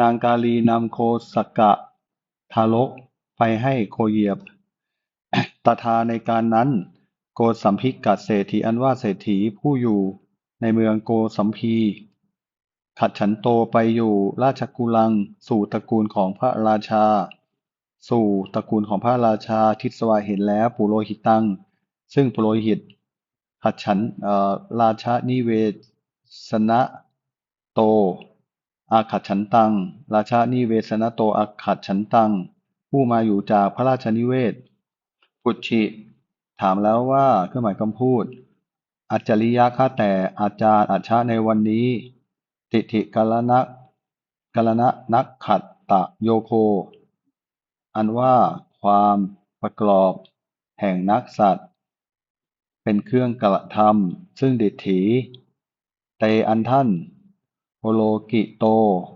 นางกาลีนำโคสกะทารกไปให้โคเหยียบ ตถาในการนั้น โกสัมพิกะเศรษฐีอันว่าเศรษฐีผู้อยู่ในเมืองโกสัมพีขัดฉันโตไปอยู่ราชกุลัง สู่ตระกูลของพระราชา สู่ตระกูลของพระราชาทิศวาเห็นแล้วปุโรหิตัง ซึ่งปุโรหิตขัดฉันราชานิเวศนะโต อาขัดฉันตัง ราชานิเวศนโตอาขัดฉันตัง ผู้มาอยู่จากพระราชนิเวศปุชิ ถามแล้วว่าเครื่องหมายคำพูด อัจฉริยะข้าแต่อาจารย์อัจฉะในวันนี้ ติถิกาลนะกาลนะนักขัดตะโยโค อันว่าความประกอบ แห่งนักสัตว์ เป็นเครื่องกระทำซึ่งดิษฐีเตอันท่าน โอโลกิโต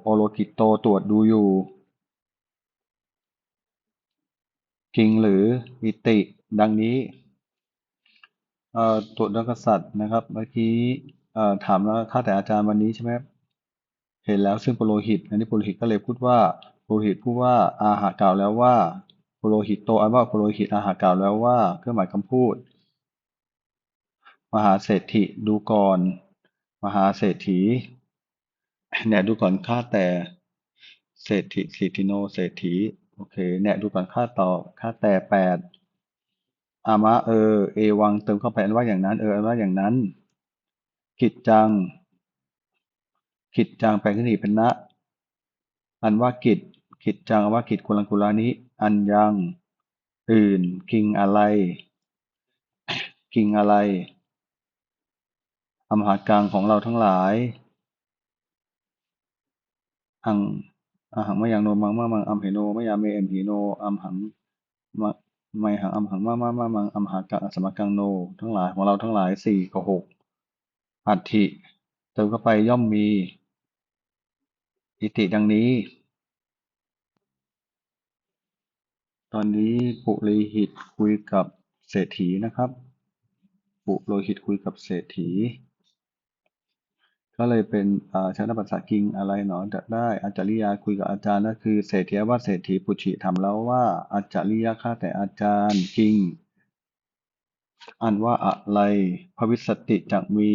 โอโลกิโตตรวจดูอยู่ จริงหรืออิติดังนี้เอ่อตรวจนักษัตริย์นะครับ เมื่อกี้เอ่อถามแล้วข้าแต่อาจารย์วันนี้ใช่ไหมเห็นแล้วซึ่งปุโรหิต อันนี้ปุโรหิตก็เลยพูดว่าปุโรหิตพูดว่าอาหากล่าวแล้วว่าปุโรหิตโตอันว่าปุโรหิตอาหากล่าวแล้วว่าเครื่องหมายคำพูด มหาเศรษฐิดูก่อน มหาเศรษฐี เนี่ยดูก่อนข้าแต่ เศรษฐิสิทธิโนเศรษฐีโอเคเนี่ยดูก่อนข้าต่อข้าแต่แปดอามะเออ เอวังเติมเข้าไปอันว่าอย่างนั้นเอออันว่าอย่างนั้น กิจจัง กิจจังแปลงขึ้นอีกเป็นนะอันว่ากิจกิจจังอันว่ากิจกุลังกุลานิอันยัง อื่น กิงอะไร กิงอะไรอมหากังของเราทั้งหลาย อังอาหังมายังโนมังมามังอัมเหโนมายาเมเอ็มหีโนอัมหังมะไมหังอัมหังมามามามังอัมหากังอสมกังโน ทั้งหลายของเราทั้งหลายสี่กับหกอัตถิเติมเข้าไปย่อมมี อิติดังนี้ ตอนนี้ปุโรหิตคุยกับเศรษฐีนะครับ ปุโรหิตคุยกับเศรษฐี ก็เลยเป็นชนะภาษากิงอะไรหนอจะได้อาจาริยาคุยกับอาจารย์นั่นคือเศรษฐีว่าเศรษฐีปุชิทำแล้วว่าอาจาริยาข้าแต่อาจารย์กิงอันว่าอะไรพระวิสติจักมี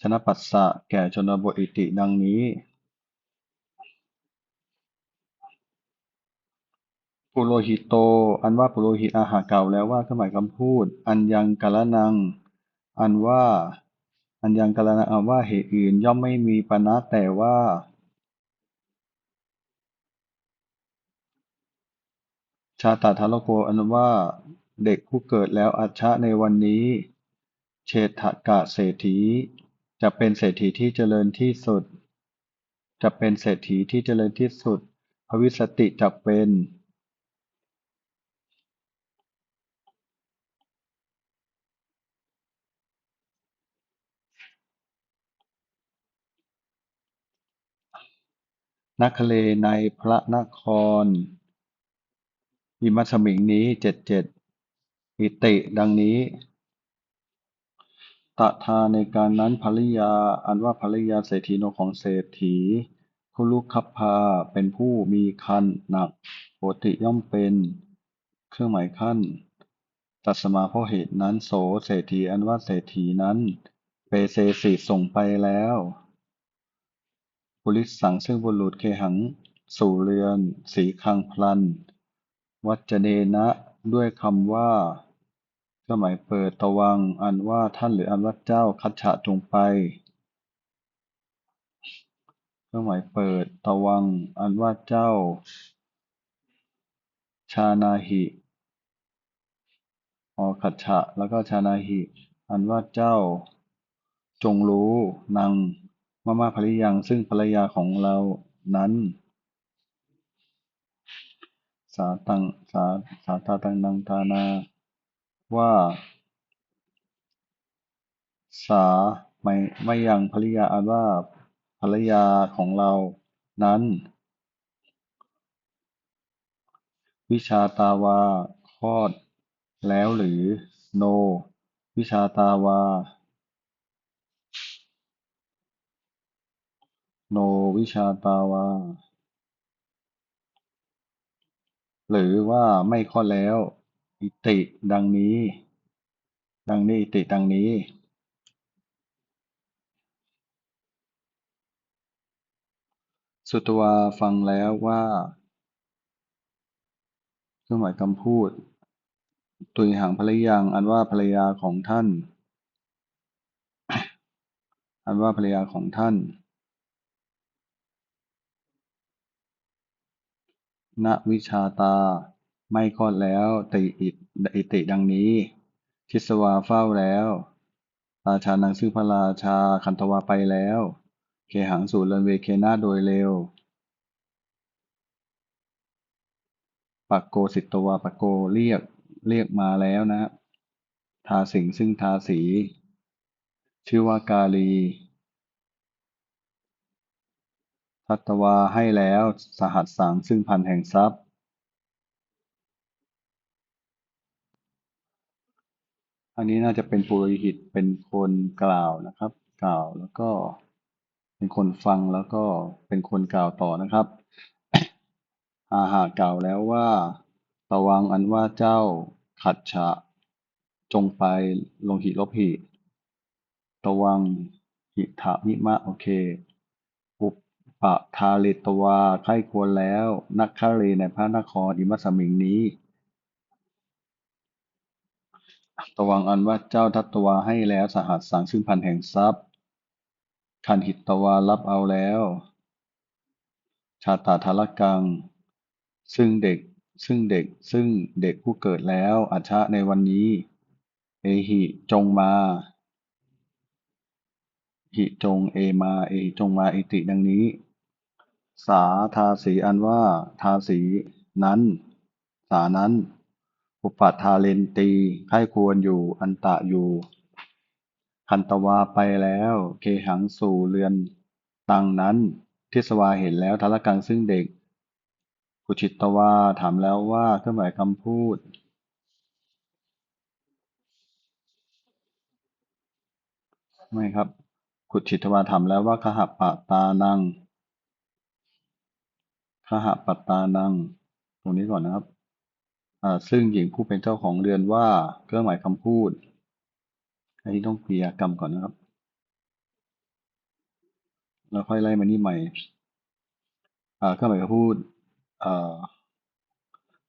ชนะปัสสะแก่ชนบทอิติดังนี้ปุโรหิตโต อันว่าปุโรหิตอาหารเก่าแล้วว่าเครื่องหมายคำพูด อันยังกาละนัง อันว่า อันยังกาลนังอันว่าเหตุอื่นย่อมไม่มีปณะแต่ว่า ชาตาทารโกอันว่าเด็กผู้เกิดแล้วอัจฉะในวันนี้ เชษฐกะเศรษฐี จะเป็นเศรษฐีที่เจริญที่สุด จะเป็นเศรษฐีที่เจริญที่สุด พวิสติจะเป็น นักเลในพระนคร อิมัสมิงนี้เจ็ดเจ็ดอิติดังนี้ตถาในการนั้นภริยา อันว่าภริยาเศรษฐีโนของเศรษฐีคุลุคัพพาเป็นผู้มีคันหนักโหติย่อมเป็นเครื่องหมายขั้น ตัสมาเพราะเหตุนั้นโสเศรษฐีอันว่าเศรษฐีนั้น เปเซสิส่งไปแล้ว บุริสสังซึ่งบุรุษเคหัง สู่เรือน สีคังพลัน วัจเนนะด้วยคำว่าเครื่องหมายเปิดตะวัง อันว่าท่านหรืออันว่าเจ้าคัจฉะจงไปเครื่องหมายเปิดตะวัง อันว่าเจ้า ชานาหิออคัจฉะ แล้วก็ชานาหิ อันว่าเจ้า จงรู้นาง มามาภริยังซึ่งภรรยาของเรานั้น สาตังสาสาตาตังนังทานาว่า สาไม่ไม่ยังภริยาอันว่าภรรยาของเรานั้น วิชาตาวาคลอดแล้วหรือ โน วิชาตาวา โนวิชาตาวา หรือว่าไม่ข้อแล้ว อิติ ดังนี้ ดังนี้ อิติ ดังนี้ สุตวาฟังแล้วว่าเครื่องหมายคำพูด ตุยหังภริยัง อันว่าภรรยาของท่าน อันว่าภรรยาของท่าน ณวิชาตา ไม่คลอดแล้วติอิอิติดังนี้ทิสวาเฝ้าแล้ว ราชานังซึ่งพระราชาคันธวาไปแล้ว เคหังสู่เรือนเวเคนาโดยเร็วปักโกสิตวาปักโกเรียกเรียกมาแล้วนะ ทาสิงซึ่งทาสี ชื่อว่ากาลี ทัตวาให้แล้วสหัสสังซึ่งพันแห่งทรัพย์ อันนี้น่าจะเป็นปุโรหิตเป็นคนกล่าวนะครับ กล่าวแล้วก็เป็นคนฟังแล้วก็เป็นคนกล่าวต่อนะครับ อาหากล่าวแล้วว่าระวังอันว่าเจ้าขัดฉะ จงไปลงหิลบหิระวังหิทะมิมะโอเค ปปทาลิตวาใคร่ควรแล้ว นักคารีในพระนครอิมัสมิงนี้ตวังอันว่าเจ้าทัตวาให้แล้วสหัสสังซึ่งพันแห่งทรัพย์คันหิตวารับเอาแล้ว ชาตาทารกัง ซึ่งเด็กซึ่งเด็กซึ่งเด็กผู้เกิดแล้วอัชชะในวันนี้ เอหิจงมา หิจงเอมาเอหิจงมาอิติดังนี้ สาทาสีอันว่าทาสีนั้น สานั้น อุปทาเลนตีไข้ควรอยู่อันตะอยู่คันตวาไปแล้ว เคหังสู่เรือนตังนั้นทิสวาเห็นแล้วทารกังซึ่งเด็กกุชิตวาถามแล้วว่าเครื่องหมายคำพูดไม่ครับกุชิตวาถามแล้วว่าคหปะตานัง คหปัตตานัง ตรงนี้ก่อนนะครับ ซึ่งหญิงผู้เป็นเจ้าของเรือนว่าเครื่องหมายคำพูด อันนี้ต้องเปียกรรมก่อนนะครับ แล้วค่อยไล่มานี่ใหม่เครื่องหมายคำพูด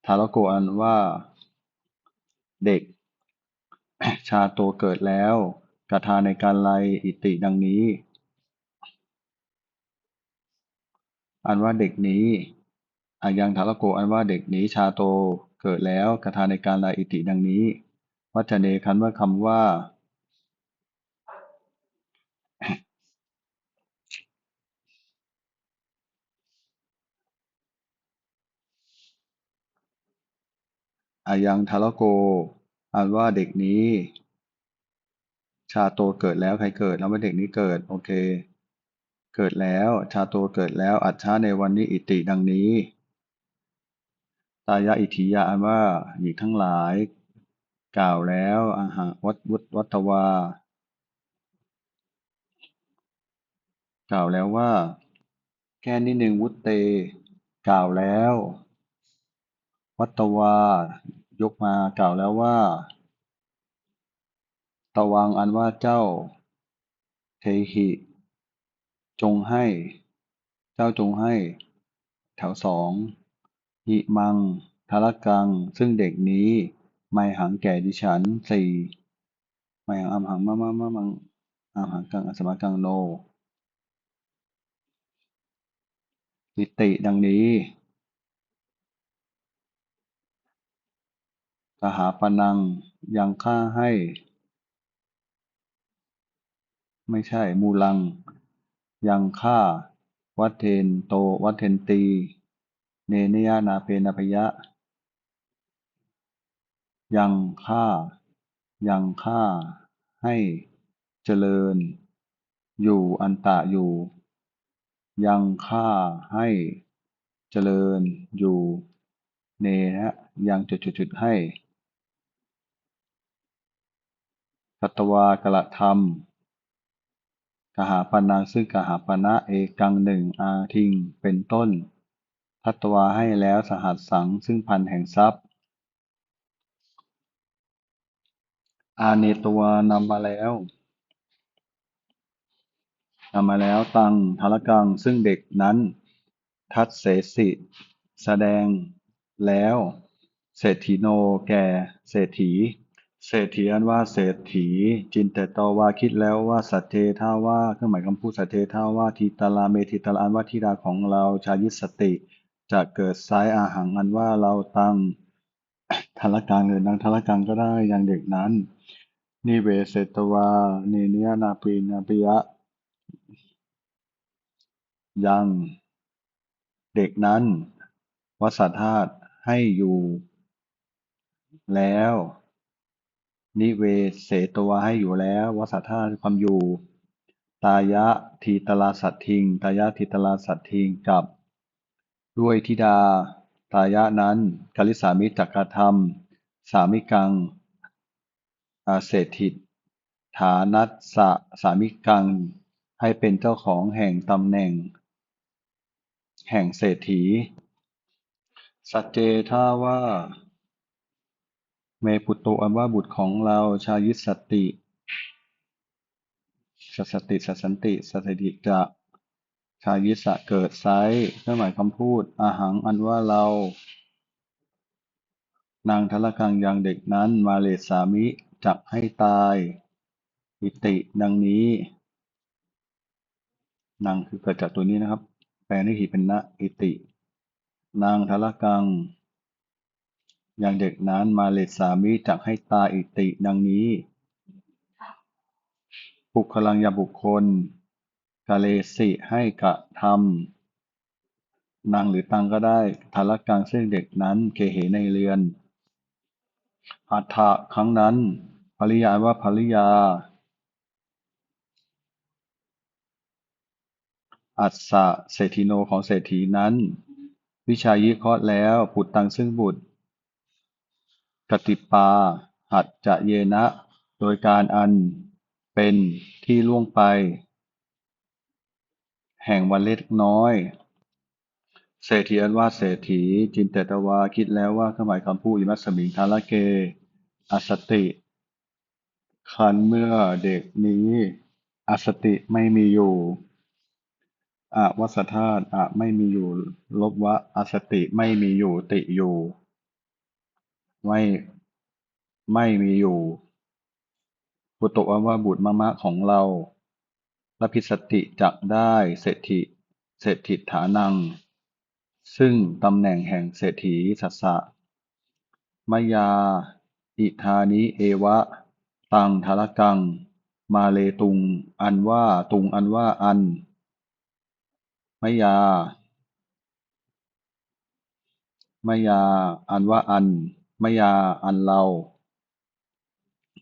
ทารโกอันว่าเด็ก ชาโตเกิดแล้วกาทาในการไลอิติดังนี้ อันว่าเด็กนี้อายังทารโกอันว่าเด็กนี้ชาโตเกิดแล้วกาทาในการไลอิติดังนี้ วัจเนคันว่าคำว่า อายังทารโกอันว่าเด็กนี้ ชาโตเกิดแล้วใครเกิดแล้วว่าเด็กนี้เกิด โอเค เกิดแล้ว ชาโตเกิดแล้ว อัจฉาในวันนี้อิติดังนี้ ตายะอิทิยาอันว่าหญิงทั้งหลาย กล่าวแล้วอาหาวัตวุตวัตวา กล่าวแล้วว่า แค่นิดหนึ่งวุตเต กล่าวแล้ว วัตวายกมากล่าวแล้วว่า ตวังอันว่าเจ้า เทหิ จงให้ เจ้าจงให้ แถวสองหิมังทารกัง ซึ่งเด็กนี้ ไม่หังแก่ดิฉันสี่ไม่หังอัมหังมะมะมะมังอัมหังกังอสมะกังโนอิติดังนี้กหาปนังยังค่าให้ ไม่ใช่มูลัง ยังค่า วัตเทนโต วัตเทนตี เนเนยนาเพนพยะ ยังค่า ยังค่า ให้เจริญ อยู่อันตะอยู่ ยังค่าให้เจริญอยู่ เนนะยังจุดจุดจุดให้กัตวากระทำ กหาปนังซึ่งกหาปณะเอกังหนึ่งอาทิง เป็นต้น ทัตวาให้แล้วสหัสสังซึ่งพันแห่งทรัพย์ อาเนตวานำมาแล้วนำมาแล้วตังทารกังซึ่งเด็กนั้น ทัดเสสิ แสดงแล้ว เศรษฐีโนแก่เศรษฐี เศรษฐีอันว่าเศรษฐี จินแต่ตว่าคิดแล้วว่าสัตเทท่าว่าเครื่องหมายคำพูดสัตเทท่าว่าทีตาลาเมทิตาลาอันว่าธิดาของเราชายิสติจะเกิดซ้ายอาหังอันว่าเราตั้งทารกังหรือนางทารกังก็ได้อย่างเด็กนั้นนิเวเสตวาเนเนียนาปีนาปิยะ ยังเด็กนั้นวสธาตุให้อยู่แล้ว นิเวเสตวาให้อยู่แล้ววสธาความอยู่ ตายะทีตลาสัตทิง ตายะทีตลาสัตทิงกับ ด้วยธิดา ตายะนั้นกลิสามิจักกธรรม สามิกังอาเศรษฐิฐานัสสะสามิกัง ให้เป็นเจ้าของแห่งตำแหน่ง แห่งเศรษฐี สัจเจท่าว่า เมปุตโตอันว่าบุตรของเราชายิสสติสัสติสัสันติสัสติจะชายิสะเกิดไซเครื่องหมายคำพูด อาหังอันว่าเรา นางทลกังยังเด็กนั้นมาเลสามิจักให้ตายอิติดังนี้ นางคือเกิดจากตัวนี้นะครับ แปลนิหิเป็นนะอิติ นางทลกัง อยังเด็กนั้นมาเลสามิจักให้ตาอิติดังนี้บุคลังยาบุคคลกาเลสิให้กระทำนางหรือตังก็ได้ทารกังซึ่งเด็กนั้นเคเหในเรือนอัฏฐะครั้งนั้นภริยาว่าภริยา อัสสะเศรษฐิโนของเศรษฐีนั้น วิชายิเคราะห์แล้วปุตตังซึ่งบุตร กติปาหัดจะเยนะ โดยการอันเป็นที่ล่วงไป แห่งวันเล็กน้อย เศรษฐีอันว่าเศรษฐี จินเตตวาคิดแล้วว่าเครื่องหมายคำพูดอิมัสมิงทาละเก อสติคันเมื่อเด็กนี้ อสติไม่มีอยู่อวัสธาตุอะไม่มีอยู่ ลบวะอสติไม่มีอยู่ติอยู่ ไม่ไม่มีอยู่ปุตโตะว่าบุตรมะมะของเราละพิสติจักได้เศรษฐิเศรษฐิฐานัง ซึ่งตำแหน่งแห่งเศรษฐีสัสสะมยา อิธานิเอวะ ตังทารกัง มาเลตุง อันว่าตุงอันว่าอันมยามยา อันว่าอัน มยาอันเรา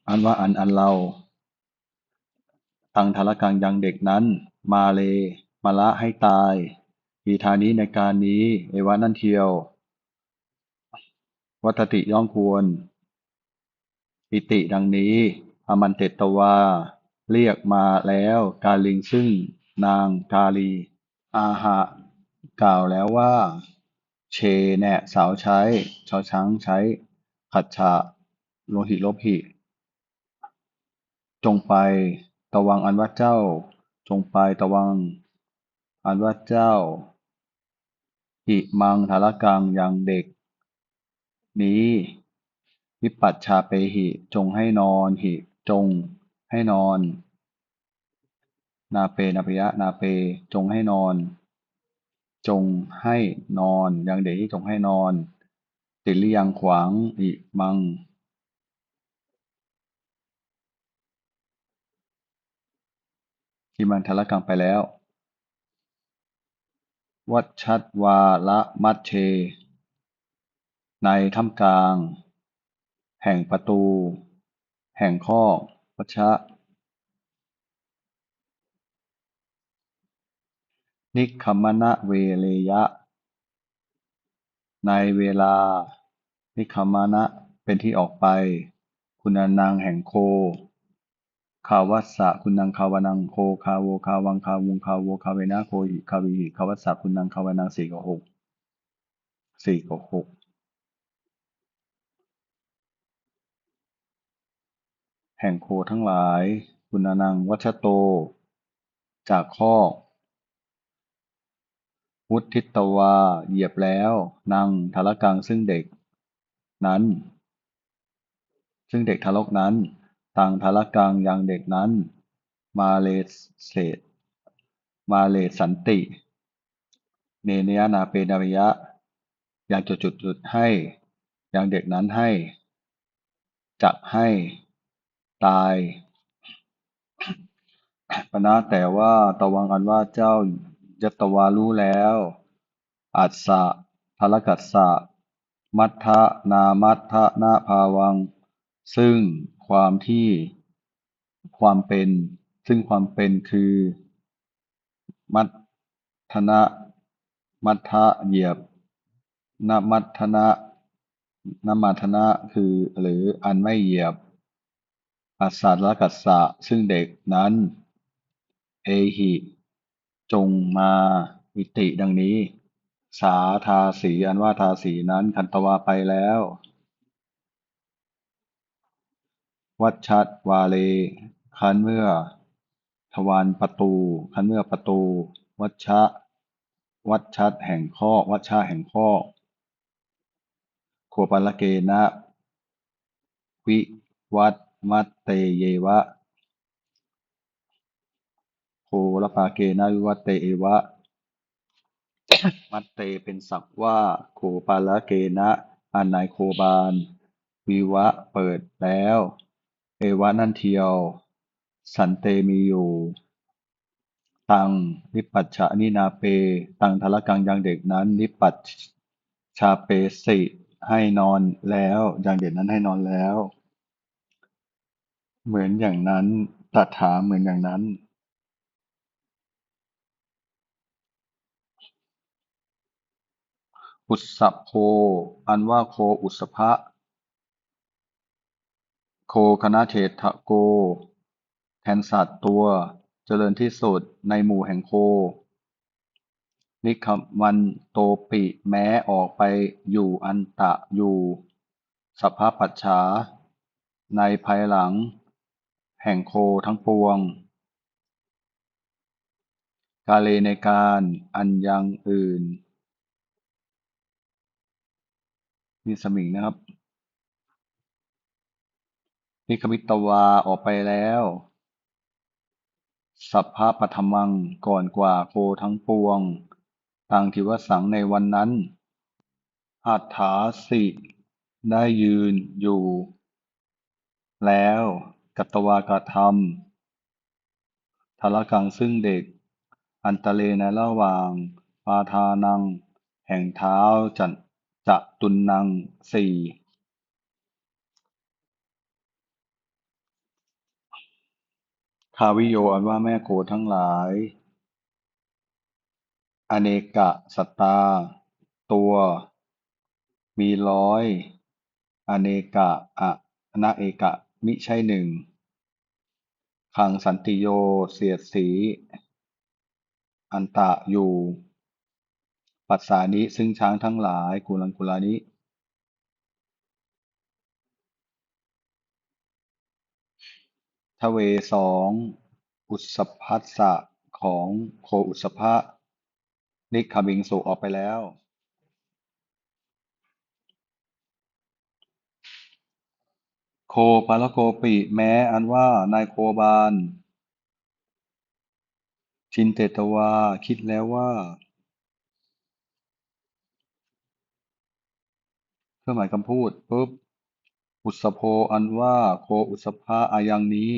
อันว่าอันอันเราตังทารกังยังเด็กนั้น มาเล มาละให้ตายอีทานี้ในการนี้ เอวะนั่นเทียว วัตติย่อมควร อิติดังนี้ อมันเตตวา เรียกมาแล้วกาลิงซึ่ง นางกาลี อาหะ กล่าวแล้วว่า เชแนะสาวใช้ชอช้างใช้ ขัดฉะโลหิลบิจงไปตะวังอันว่าเจ้า จงไปตะวัง อันว่าเจ้าอิมังทารกังยังเด็ก นี้วิปัชชาเปหิ จงให้นอนหิ จงให้นอน นาเปนาปยะนาเป จงให้นอน จงให้นอนยังเด็กที่จงให้นอน ติลิยังขวางอิมังอิมังทารกังไปแล้ว วัชชัดวาละมัชเช ในถ้ำกลาง แห่งประตู แห่งคอวัชชะ นิคมมนะเวเลยะ ในเวลา นิคคัมมนะเป็นที่ออกไป คุณนางแห่งโค คาวัสสะคุณนางคาวานังโค คาโวคาวังคาวุงคาโวคาเวนะโคหิคาวิหิคาวัสสะคุณนางคาวานังสี่กับหกสี่กับหกแห่งโคทั้งหลายกุณานังวัชโต จากคอวุทิตวา เหยียบแล้ว นังทารกังซึ่งเด็ก นั้น ซึ่งเด็กทารกนั้นตังทารกังยังเด็กนั้น มาเลเสมาเลสันติ เนเนยนาเปนามยะ อยังจุดจุดจุดให้ อยังเด็กนั้นให้ จักให้ ตายปณะแต่ว่าตะวังอันว่าเจ้ายัตวารู้แล้ว อัสสะภลกัสสะ มัทธนามัทธนาภาวัง ซึ่งความที่ความเป็น ซึ่งความเป็นคือ มัทธนะมัทธะเหยียบนามัทธนะนามัทนะคือ หรืออันไม่เหยียบ อัสสัลกัสสะซึ่งเด็กนั้น เอหิ จงมาวิติดังนี้ สาทาสีอันว่าทาสีนั้นคันตวาไปแล้ว วัชชัดวาเล คันเมื่อ ทวารประตู คันเมื่อประตู วัชชะ วัชชัดแห่งข้อ วัชชะแห่งข้อโคปลเกนะ วิวัตมัตเตเยวะโครปาเกนะวิวัตเตเอวะ มัตเตเป็นศัพท์ว่า โคปาลเกนะ อันนายโคบาล วิวะเปิดแล้ว เอวะนั่นเทียว สันเตมีอยู่ ตังนิปัชชะนินาเป ตังทละกังยังเด็กนั้น นิปัชชาเปสิให้นอนแล้วยังเด็กนั้นให้นอนแล้ว เหมือนอย่างนั้นตถาเหมือนอย่างนั้น อุสสโภ อันว่าโคอุสภะ โคคณะเฉทโก แทนสัตว์ตัว เจริญที่สุดในหมู่แห่งโค นิคมันโตปิแม้ออกไปอยู่อันตะอยู่สัพพปัจฉา ในภายหลัง แห่งโคทั้งปวง กาเลในการอันยังอื่น มีสมิงนะครับนิคมิตวาออกไปแล้ว สัพพะปฐมังก่อนกว่าโคทั้งปวงต่างทิวสังในวันนั้นอัฏฐาสิได้ยืนอยู่ แล้วกัตวากธรรมทารกังซึ่งเด็ก อันตะเลในระหว่างปาทานัง แห่งเท้าจัน จะตุนนังสี่คาวิโยอันว่าแม่โคทั้งหลาย อเนกะสัตตา ตัว มีร้อย อเนกะอะนะเอกะ มิใช่หนึ่ง ขังสันติโย เสียดสี อันตะอยู่ ปัสสานิซึ่งช้างทั้งหลายกุลังกุลานิทเวสองอุสพัสสะของโคอุสภะนิคบิงสุออกไปแล้ว โคปาลโกปิแม้อันว่านายโคบาลชินเตตวาคิดแล้วว่าเค รื่องหมายคำพูดปุ๊บอุสโภอันว่าโคอุสภะอายังนี้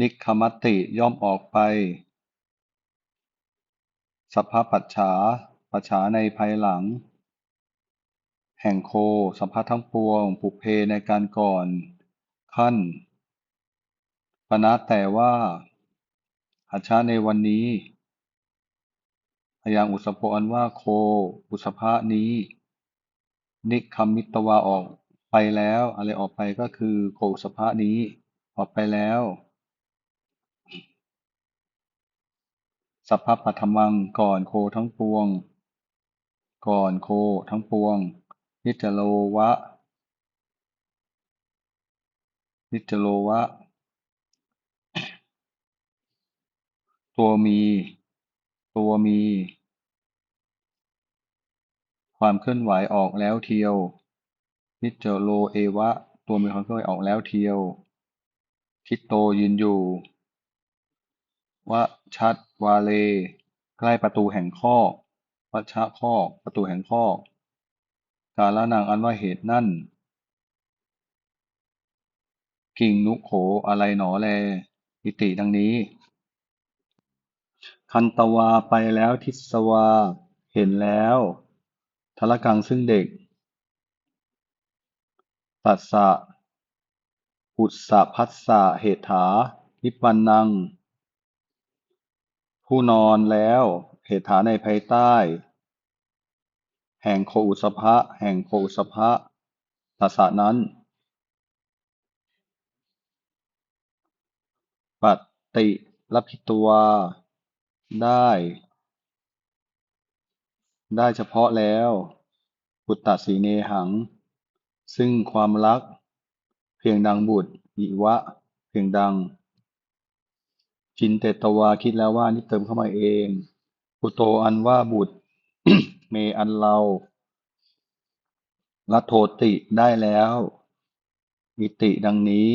นิคมติย่อมออกไปสัพพปัจฉาปัจฉาในภายหลัง แห่งโคสัพพะทั้งปวง ปุเพในการก่อน ขั้นปณะแต่ว่าอาชาในวันนี้อายังอุสโภอันว่าโค อุสภะนี้ นิคมิตวาออกไปแล้ว อะไรออกไปก็คือโคสภะนี้ออกไปแล้วสัพพะปัทมังก่อนโคทั้งปวง ก่อนโคทั้งปวง นิจโลวะ นิจโลวะ ตัวมี ตัวมี ความเคลื่อนไหวออกแล้วเทียว นิจโลเอวะ ตัวมีความเคลื่อนไหวออกแล้วเทียว คิตโตยืนอยู่วชัดวาเล ใกล้ประตูแห่งคอกวัชชะคอกประตูแห่งคอกกาละนางอันว่าเหตุนั่น กิ่งนุโขอะไรหนอแล อิติดังนี้ คันตวาไปแล้วทิสวา เห็นแล้ว ทละกังซึ่งเด็กตัสสะอุสสะพัสสะเหตถา นิปันนัง ผู้นอนแล้ว เหตุฐาในภายใต้ แห่งโคอุสภะแห่งโคอุสภะตัสสะนั้นปัตติลพิตวาได้ ได้เฉพาะแล้วปุตตสีเนหัง ซึ่งความรัก เพียงดังบุตรอิวะ เพียงดัง จินเตตวาคิดแล้วว่านี่เติมเข้ามาเองปุโตอันว่าบุตร เมอันเราละโทติได้แล้วอิติดังนี้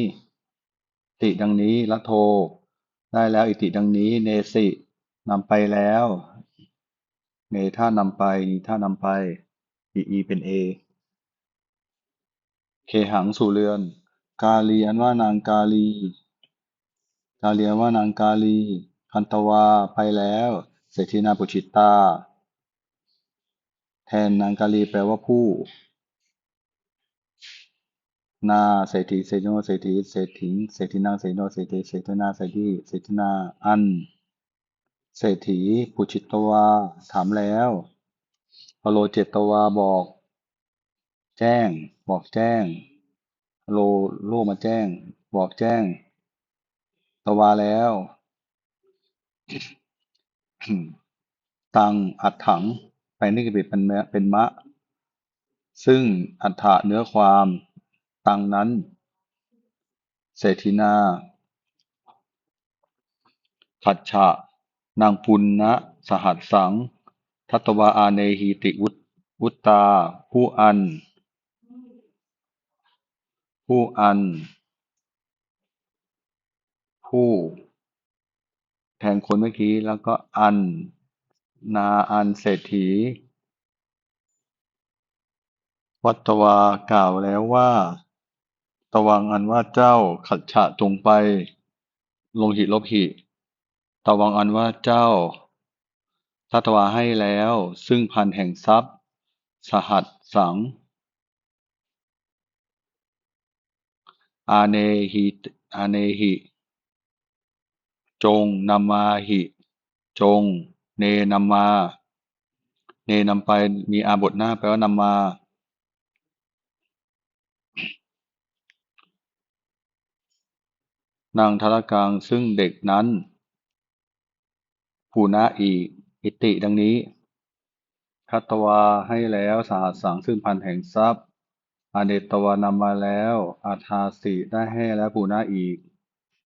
ติดังนี้ละโท ได้แล้วอิติดังนี้ เนสินำไปแล้ว เนท่านำไปนีท่านำไปอีอีเป็นเอเคหังสู่เรือน กาลีอันว่านางกาลี กาเลียว่านางกาลี คันตวาไปแล้วเศรษฐีนาปุชิตา แทนนางกาลีแปลว่าผู้ นาเศรษฐีเศรษฐโนเศรษฐีเศรษฐีเศรษฐีนางเศรษฐโนเศรษฐีเศรษฐนาเศรษฐีเศรษฐนาอัน เศรษฐีปุชิตวา ถามแล้วพโลเจตวาบอก แจ้ง บอกแจ้งโลโลมาแจ้ง บอกแจ้ง ตวาแล้ว ตังอัดถังไปนี่ก็เป็นเป็นมะ ซึ่งอัฏฐะเนื้อความ ตังนั้น เศรษฐินาขัดฉะ นางปุณณะสหัสสัง ทัตวาอาเนหิติวุตตา ผู้อัน ผู้อัน ผู้ แทนคนเมื่อกี้แล้วก็อัน นาอันเศรษฐี วัตวากล่าวแล้วว่า ตวังอันว่าเจ้าขัดฉะจงไป ลงหิลบหิ ตวังอันว่าเจ้าทัตวาให้แล้ว ซึ่งพันแห่งทรัพย์ สหัสสัง อาเนหิอาเนหิ จงนำมาหิ จง เนนำมา เนนำไปมีอาบทหน้าแปลว่านำมา นางทรกังซึ่งเด็กนั้น ภูนาอีก อิติดังนี้คัตวาให้แล้วสหัสสังซึ่งพันแห่งทรัพย์อเนตวานำมาแล้ว อาทาสิได้ให้แล้วภูนาอีก